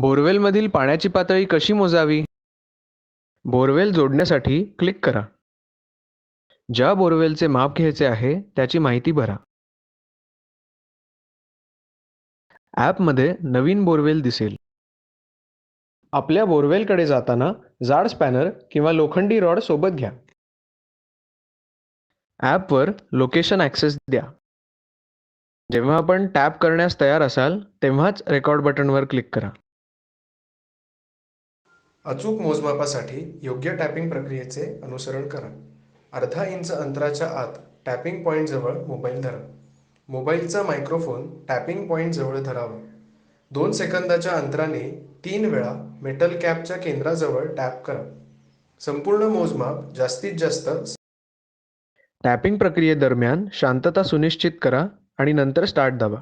बोरवेलमधील पाण्याची पातळी कशी मोजावी? बोरवेल जोडण्यासाठी क्लिक करा. ज्या बोरवेलचे माप घ्यायचे आहे त्याची माहिती भरा. ॲपमध्ये नवीन बोरवेल दिसेल. आपल्या बोरवेलकडे जाताना जाड स्पॅनर किंवा लोखंडी रॉड सोबत घ्या. ॲपवर लोकेशन ॲक्सेस द्या. जेव्हा आपण टॅप करण्यास तयार असाल तेव्हाच रेकॉर्ड बटनवर क्लिक करा. अचूक मोजमापासाठी योग्य टॅपिंग प्रक्रियेचे अनुसरण करा. अर्धा इंच अंतराच्या आत टॅपिंग पॉईंटजवळ मोबाईल धरा. मोबाईलचा मायक्रोफोन टॅपिंग पॉईंटजवळ धरावा. दोन सेकंदाच्या अंतराने तीन वेळा मेटल कॅपच्या केंद्राजवळ टॅप करा. संपूर्ण मोजमाप जास्तीत जास्त टॅपिंग प्रक्रियेदरम्यान शांतता सुनिश्चित करा आणि नंतर स्टार्ट दाबा.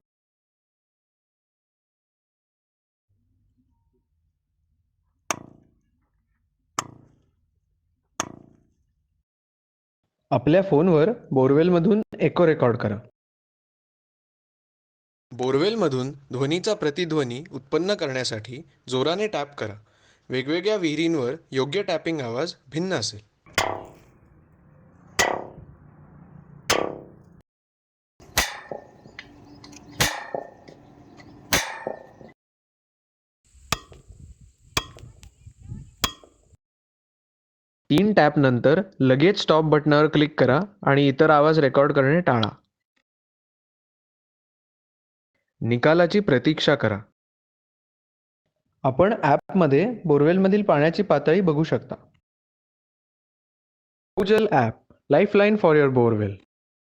आपल्या फोनवर बोरवेलमधून एको रेकॉर्ड करा. बोरवेलमधून ध्वनीचा प्रतिध्वनी उत्पन्न करण्यासाठी जोराने टॅप करा. वेगवेगळ्या विहिरींवर योग्य टॅपिंग आवाज भिन्न असेल. तीन टॅप नंतर लगेच स्टॉप बटनावर क्लिक करा आणि इतर आवाज रेकॉर्ड करणे टाळा. निकालाची प्रतीक्षा करा. आपण ॲपमध्ये बोरवेलमधील पाण्याची पातळी बघू शकता. भूजल app lifeline for your borewell.